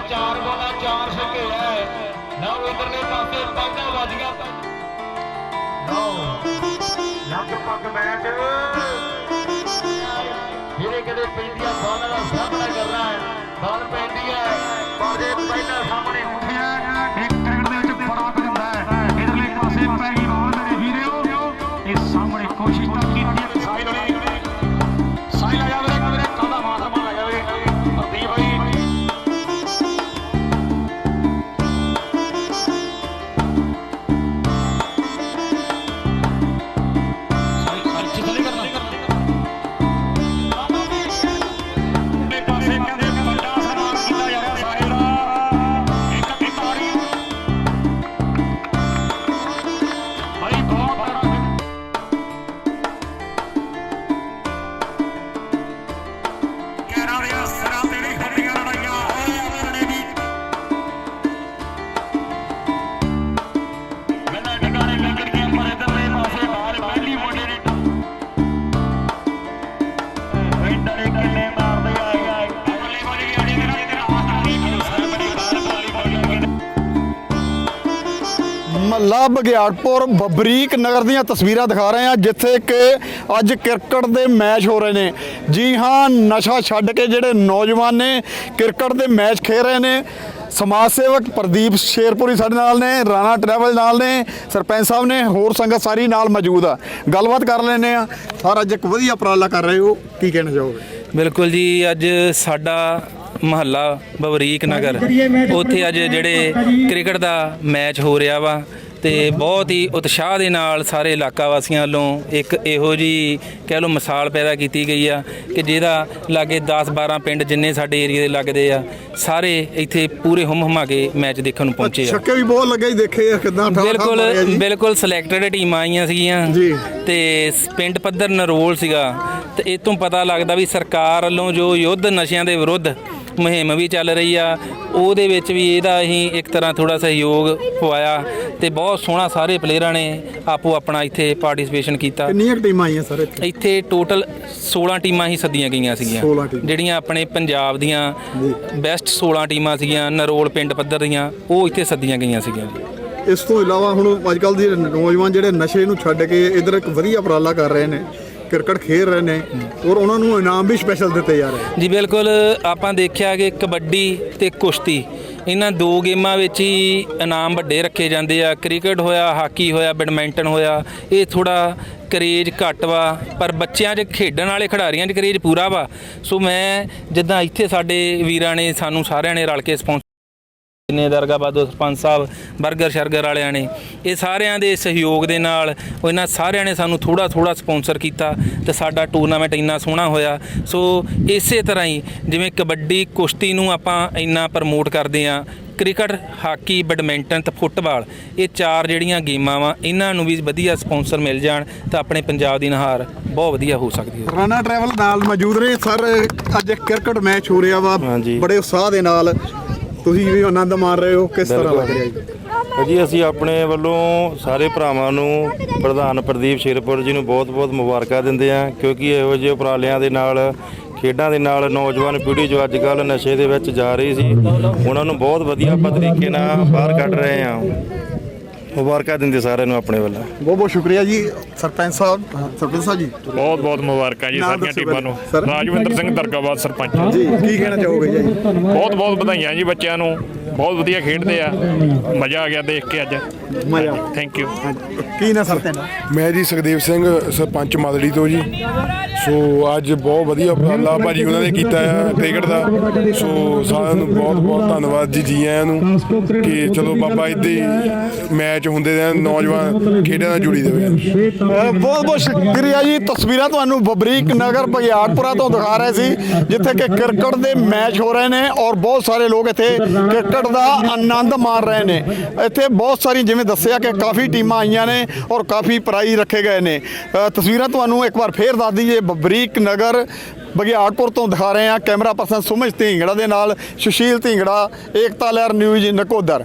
ਚਾਰ ਬੋਲਾ ਚਾਰ ਛੱਕੇ ਹੈ। ਨਾ ਇਧਰਲੇ ਪਾਸੇ ਪਾਗਾ ਵੱਜੀਆਂ ਨੋ ਲਗਭਗ ਮੈਚ ਜਿਹੜੇ ਕਦੇ ਪੈਂਦੀਆਂ ਮਹੱਲਾ ਬਗਿਆੜਪੁਰ ਬਬਰੀਕ ਨਗਰ ਦੀਆਂ ਤਸਵੀਰਾਂ ਦਿਖਾ ਰਹੇ ਹਾਂ ਜਿੱਥੇ ਕਿ ਅੱਜ ਕ੍ਰਿਕਟ ਦੇ ਮੈਚ ਹੋ ਰਹੇ ਨੇ। ਜੀ ਹਾਂ ਨਸ਼ਾ ਛੱਡ ਕੇ ਜਿਹੜੇ ਨੌਜਵਾਨ ਨੇ ਕ੍ਰਿਕਟ ਦੇ ਮੈਚ ਖੇਡ ਰਹੇ ਨੇ। ਸਮਾਜ ਸੇਵਕ ਪ੍ਰਦੀਪ ਸ਼ੇਰਪੁਰੀ ਸਾਡੇ ਨਾਲ ਨੇ ਰਾਣਾ ਟਰੈਵਲ ਨਾਲ ਨੇ ਸਰਪੰਚ ਸਾਹਿਬ ਨੇ ਹੋਰ ਸੰਗਤ ਸਾਰੀ ਨਾਲ ਮੌਜੂਦ ਆ। ਗੱਲਬਾਤ ਕਰ ਲੈਨੇ ਆ ਸਰ ਅੱਜ ਇੱਕ ਵਧੀਆ ਉਪਰਾਲਾ ਕਰ ਰਹੇ ਹੋ ਕੀ ਕਹਿਣਾ ਚਾਹੋਗੇ? ਬਿਲਕੁਲ ਜੀ ਅੱਜ ਸਾਡਾ ਮਹੱਲਾ ਬਵਰੀਕ ਨਗਰ ਉੱਥੇ ਅੱਜ ਜਿਹੜੇ ਕ੍ਰਿਕਟ ਦਾ ਮੈਚ ਹੋ ਰਿਹਾ ਵਾ। ਤੇ ਬਹੁਤ ਹੀ ਉਤਸ਼ਾਹ ਦੇ ਨਾਲ ਸਾਰੇ ਇਲਾਕਾ ਵਾਸੀਆਂ ਵੱਲੋਂ ਇੱਕ ਇਹੋ ਜੀ ਕਹਿ ਲਓ ਮਿਸਾਲ ਪੈਦਾ ਕੀਤੀ ਗਈ ਆ ਕਿ ਜਿਹਦਾ ਲਾਗੇ 10 12 ਪਿੰਡ ਜਿੰਨੇ ਸਾਡੇ ਏਰੀਆ ਦੇ ਲੱਗਦੇ ਆ ਸਾਰੇ ਇੱਥੇ ਪੂਰੇ ਹੁੰਮ ਹੁਮਾ ਕੇ ਮੈਚ ਦੇਖਣ ਨੂੰ ਪਹੁੰਚੇ ਆ ਛੱਕੇ ਵੀ ਬਹੁਤ ਲੱਗੇ ਜੀ ਦੇਖੇ ਆ ਕਿਦਾਂ ਬਿਲਕੁਲ ਬਿਲਕੁਲ ਸਿਲੈਕਟਡ ਟੀਮਾਂ ਆਈਆਂ ਸੀਗੀਆਂ ਜੀ। ਤੇ ਪਿੰਡ ਪੱਧਰ ਨਰੋਲ ਸੀਗਾ ਤੇ ਇਹ ਤੋਂ ਪਤਾ ਲੱਗਦਾ ਵੀ ਸਰਕਾਰ ਵੱਲੋਂ ਜੋ ਯੁੱਧ ਨਸ਼ਿਆਂ ਦੇ ਵਿਰੁੱਧ ਮੁਹਿੰਮ ਵੀ ਚੱਲ ਰਹੀ ਆ। ਉਹਦੇ ਵਿੱਚ ਵੀ ਇਹਦਾ ਅਸੀਂ ਇੱਕ ਤਰ੍ਹਾਂ ਥੋੜਾ ਸਹਿਯੋਗ ਪਵਾਇਆ ਤੇ ਬਹੁਤ ਸੋਹਣਾ ਸਾਰੇ ਪਲੇਅਰਾਂ ਨੇ ਆਪੋ ਆਪਣਾ ਇੱਥੇ ਪਾਰਟਿਸਿਪੇਸ਼ਨ ਕੀਤਾ। ਕਿੰਨੀਆਂ ਟੀਮਾਂ ਆਈਆਂ ਸਰ ਇੱਥੇ? ਇੱਥੇ ਟੋਟਲ 16 ਟੀਮਾਂ ਹੀ ਸੱਦੀਆਂ ਗਈਆਂ ਸੀਗੀਆਂ। 16 ਟੀਮਾਂ। ਜਿਹੜੀਆਂ ਆਪਣੇ ਪੰਜਾਬ ਦੀਆਂ ਬੈਸਟ 16 ਟੀਮਾਂ ਸੀਗੀਆਂ ਨਰੋਲ ਪਿੰਡ ਪੱਧਰ ਦੀਆਂ ਉਹ ਇੱਥੇ ਸੱਦੀਆਂ ਗਈਆਂ ਸੀਗੀਆਂ। ਜੀ ਇਸ ਤੋਂ ਇਲਾਵਾ ਹੁਣ ਅੱਜ ਕੱਲ ਦੇ ਨੌਜਵਾਨ ਜਿਹੜੇ ਨਸ਼ੇ ਨੂੰ ਛੱਡ ਕੇ ਇਧਰ ਇੱਕ ਵਧੀਆ ਉਪਰਾਲਾ ਕਰ ਰਹੇ ਨੇ ਕ੍ਰਿਕਟ ਖੇਡ ਰਹੇ ਨੇ ਔਰ ਉਹਨਾਂ ਨੂੰ ਇਨਾਮ ਵੀ ਸਪੈਸ਼ਲ ਦਿੱਤੇ ਜਾ ਰਹੇ। ਜੀ, ਬਿਲਕੁਲ, ਆਪਾਂ ਦੇਖਿਆ ਕਿ ਕਬੱਡੀ ਤੇ ਕੁਸ਼ਤੀ, ਇਹਨਾਂ ਦੋ ਗੇਮਾਂ ਵਿੱਚ ਹੀ ਇਨਾਮ ਵੱਡੇ ਰੱਖੇ ਜਾਂਦੇ ਆ। ਕ੍ਰਿਕਟ ਹੋਇਆ, ਹਾਕੀ ਹੋਇਆ, ਬੈਡਮਿੰਟਨ ਹੋਇਆ, ਇਹ ਥੋੜਾ ਕਰੇਜ ਘੱਟ ਵਾ, ਪਰ ਬੱਚਿਆਂ 'ਚ ਖੇਡਣ ਵਾਲੇ ਖਿਡਾਰੀਆਂ 'ਚ ਕਰੇਜ ਪੂਰਾ ਵਾ। ਸੋ ਮੈਂ ਜਿੱਦਾਂ ਇੱਥੇ ਸਾਡੇ ਵੀਰਾਂ ਨੇ, ਸਾਨੂੰ ਸਾਰਿਆਂ ਨੇ ਰਲ ਕੇ ਸਪੌਂਸਰ ਨੇ ਦਰਗਾਬਾਦੋ ਸਰਪੰਚ ਸਾਹਿਬ 버ਗਰ ਸ਼ਰਗਰ ਵਾਲਿਆਂ ਨੇ ਇਹ ਸਾਰਿਆਂ ਦੇ ਸਹਿਯੋਗ ਦੇ ਨਾਲ ਉਹ ਇਹਨਾਂ ਸਾਰਿਆਂ ਨੇ ਸਾਨੂੰ ਥੋੜਾ ਥੋੜਾ ਸਪਾਂਸਰ ਕੀਤਾ ਤੇ ਸਾਡਾ ਟੂਰਨਾਮੈਂਟ ਇੰਨਾ ਸੋਹਣਾ ਹੋਇਆ। ਸੋ ਇਸੇ ਤਰ੍ਹਾਂ ਹੀ ਜਿਵੇਂ ਕਬੱਡੀ ਕੁਸ਼ਤੀ ਨੂੰ ਆਪਾਂ ਇੰਨਾ ਪ੍ਰਮੋਟ ਕਰਦੇ ਆ ਕ੍ਰਿਕਟ ਹਾਕੀ ਬੈਡਮਿੰਟਨ ਤੇ ਫੁੱਟਬਾਲ ਇਹ ਚਾਰ ਜਿਹੜੀਆਂ ਗੇਮਾਂ ਵਾ ਇਹਨਾਂ ਨੂੰ ਵੀ ਵਧੀਆ ਸਪਾਂਸਰ ਮਿਲ ਜਾਣ ਤਾਂ ਆਪਣੇ ਪੰਜਾਬ ਦੀ ਨਹਾਰ ਬਹੁਤ ਵਧੀਆ ਹੋ ਸਕਦੀ ਹੈ। ਰਾਣਾ ਟਰੈਵਲ ਨਾਲ ਮੌਜੂਦ ਨੇ ਸਰ ਅੱਜ ਇੱਕ ਕ੍ਰਿਕਟ ਮੈਚ ਹੋ ਰਿਹਾ ਵਾ ਹਾਂਜੀ। ਬੜੇ ਉਤਸ਼ਾਹ ਦੇ ਨਾਲ। ਤੁਸੀਂ ਵੀ ਆਨੰਦ ਮਾਣ ਰਹੇ ਹੋ, ਕਿਸ ਤਰ੍ਹਾਂ ਲੱਗ ਰਿਹਾ ਜੀ? ਜੀ ਅਸੀਂ ਆਪਣੇ ਵੱਲੋਂ ਸਾਰੇ ਭਰਾਵਾਂ ਨੂੰ, ਪ੍ਰਧਾਨ ਪ੍ਰਦੀਪ ਸ਼ੇਰਪੁਰ ਜੀ ਨੂੰ ਬਹੁਤ-ਬਹੁਤ ਮੁਬਾਰਕਾਂ ਦਿੰਦੇ ਹਾਂ, ਕਿਉਂਕਿ ਇਹੋ ਜਿਹੇ ਉਪਰਾਲਿਆਂ ਦੇ ਨਾਲ, ਖੇਡਾਂ ਦੇ ਨਾਲ ਨੌਜਵਾਨ ਪੀੜ੍ਹੀ ਜੋ ਅੱਜ ਕੱਲ੍ਹ ਨਸ਼ੇ ਦੇ ਵਿੱਚ ਜਾ ਰਹੀ ਸੀ, ਉਹਨਾਂ ਨੂੰ ਬਹੁਤ ਵਧੀਆ ਆਪਾਂ ਤਰੀਕੇ ਨਾਲ ਬਾਹਰ ਕੱਢ ਰਹੇ ਹਾਂ। ਮੁਬਾਰਕਾਂ ਦਿੰਦੇ ਸਾਰਿਆਂ ਨੂੰ ਆਪਣੇ ਵੱਲੋਂ। ਬਹੁਤ ਬਹੁਤ ਸ਼ੁਕਰੀਆ ਜੀ ਸਰਪੰਚ ਸਾਹਿਬ ਸਰਪੰਚ ਸਾਹਿਬ ਜੀ। ਬਹੁਤ ਬਹੁਤ ਮੁਬਾਰਕਾਂ ਜੀ ਸਾਰੀਆਂ ਟੀਮਾਂ ਨੂੰ। ਰਾਜਵਿੰਦਰ ਸਿੰਘ ਦਰਗਾਬਾਦ ਸਰਪੰਚ। ਜੀ ਕੀ ਕਹਿਣਾ ਚਾਹੋਗੇ ਜੀ? ਬਹੁਤ ਬਹੁਤ ਵਧਾਈਆਂ ਜੀ ਬੱਚਿਆਂ ਨੂੰ। ਬਹੁਤ ਵਧੀਆ ਖੇਡਦੇ ਆ। ਮਜ਼ਾ ਆ ਗਿਆ ਦੇਖ ਕੇ ਅੱਜ। ਮਜ਼ਾ। ਥੈਂਕ ਯੂ ਕੀ ਨਾ ਸਰ ਤੈਨੂੰ ਮੈਂ ਜੀ ਸੁਖਦੇਵ ਸਿੰਘ ਸਰਪੰਚ ਮਦੜੀ ਤੋਂ ਜੀ। ਸੋ ਅੱਜ ਬਹੁਤ ਵਧੀਆ ਉਪਰਾਲਾ ਭਾਜੀ ਉਹਨਾਂ ਨੇ ਕੀਤਾ ਆ ਕ੍ਰਿਕਟ ਦਾ। ਸੋ ਸਾਰਿਆਂ ਨੂੰ ਬਹੁਤ ਬਹੁਤ ਧੰਨਵਾਦ ਜੀ ਜੀ ਆਇਆਂ ਨੂੰ ਕਿ ਚਲੋ ਬਾਬਾ ਇੱਦਾਂ ਹੀ ਮੈਚ ਹੁੰਦੇ ਰਹਿਣ ਨੌਜਵਾਨ ਖੇਡਾਂ ਨਾਲ ਜੁੜੀ ਦੇਵੇ ਬਹੁਤ ਬਹੁਤ ਸ਼ੁਕਰੀਆ ਜੀ। ਤਸਵੀਰਾਂ ਤੁਹਾਨੂੰ ਬਬਰੀਕ ਨਗਰ ਬਗਿਆੜਪੁਰਾ ਤੋਂ ਦਿਖਾ ਰਹੇ ਸੀ ਜਿੱਥੇ ਕਿ ਕ੍ਰਿਕਟ ਦੇ ਮੈਚ ਹੋ ਰਹੇ ਨੇ ਔਰ ਬਹੁਤ ਸਾਰੇ ਲੋਕ ਇੱਥੇ ਕ੍ਰਿਕਟ ਦਾ ਆਨੰਦ ਮਾਣ ਰਹੇ ਨੇ। ਇੱਥੇ ਬਹੁਤ ਸਾਰੀ ਜਿਵੇਂ ਦੱਸਿਆ ਕਿ ਕਾਫੀ ਟੀਮਾਂ ਆਈਆਂ ਨੇ ਔਰ ਕਾਫੀ ਪ੍ਰਾਈਜ਼ ਰੱਖੇ ਗਏ ਨੇ। ਤਸਵੀਰਾਂ ਤੁਹਾਨੂੰ ਇੱਕ ਵਾਰ ਫੇਰ ਦੱਸ ਦਈਏ, ਬਬਰੀਕ ਨਗਰ ਬਗਿਆੜਪੁਰ ਤੋਂ ਦਿਖਾ ਰਹੇ ਹਾਂ। ਕੈਮਰਾ ਪਰਸਨ ਸੁਮਜ ਢਿੰਗੜਾ ਦੇ ਨਾਲ, ਸੁਸ਼ੀਲ ਢਿੰਗੜਾ, ਏਕਤਾ ਲਹਿਰ ਨਿਊਜ਼ ਨਕੋਦਰ।